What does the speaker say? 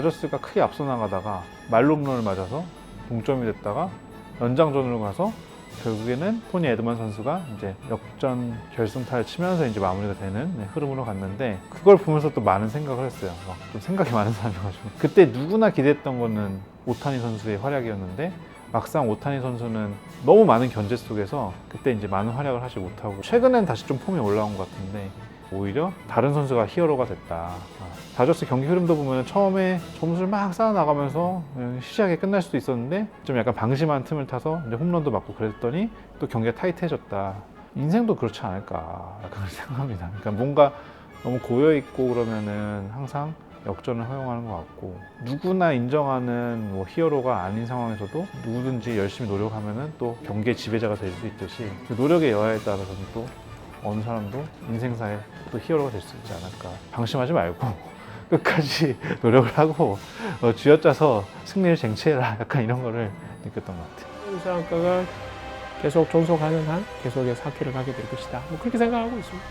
다저스가 크게 앞서 나가다가 말홈런을 맞아서 동점이 됐다가 연장전으로 가서 결국에는 토니 에드먼 선수가 이제 역전 결승타를 치면서 이제 마무리가 되는 네, 흐름으로 갔는데 그걸 보면서 또 많은 생각을 했어요. 막 좀 생각이 많은 사람이어가지고 그때 누구나 기대했던 거는 오타니 선수의 활약이었는데 막상 오타니 선수는 너무 많은 견제 속에서 그때 이제 많은 활약을 하지 못하고 최근엔 다시 좀 폼이 올라온 것 같은데 오히려 다른 선수가 히어로가 됐다. 아, 다저스 경기 흐름도 보면 처음에 점수를 막 쌓아 나가면서 시시하게 끝날 수도 있었는데 좀 약간 방심한 틈을 타서 이제 홈런도 맞고 그랬더니 또 경기가 타이트해졌다. 인생도 그렇지 않을까 그렇게 생각합니다. 그러니까 뭔가 너무 고여 있고 그러면은 항상 역전을 허용하는 것 같고 누구나 인정하는 뭐 히어로가 아닌 상황에서도 누구든지 열심히 노력하면은 또 경기의 지배자가 될 수 있듯이 그 노력의 여하에 따라서는 또 어느 사람도 인생사에 또 히어로가 될 수 있지 않을까 방심하지 말고 끝까지 노력을 하고 어, 쥐어짜서 승리를 쟁취해라 약간 이런 거를 느꼈던 것 같아요 유상학과가 계속 존속하는 한 계속해서 학회를 가게 될 것이다. 뭐 그렇게 생각하고 있습니다.